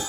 Hari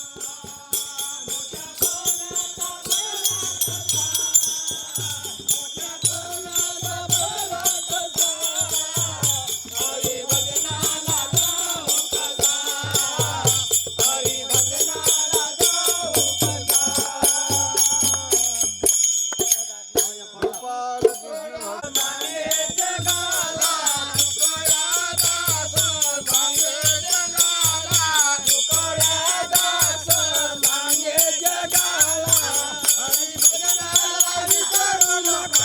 Thank you. not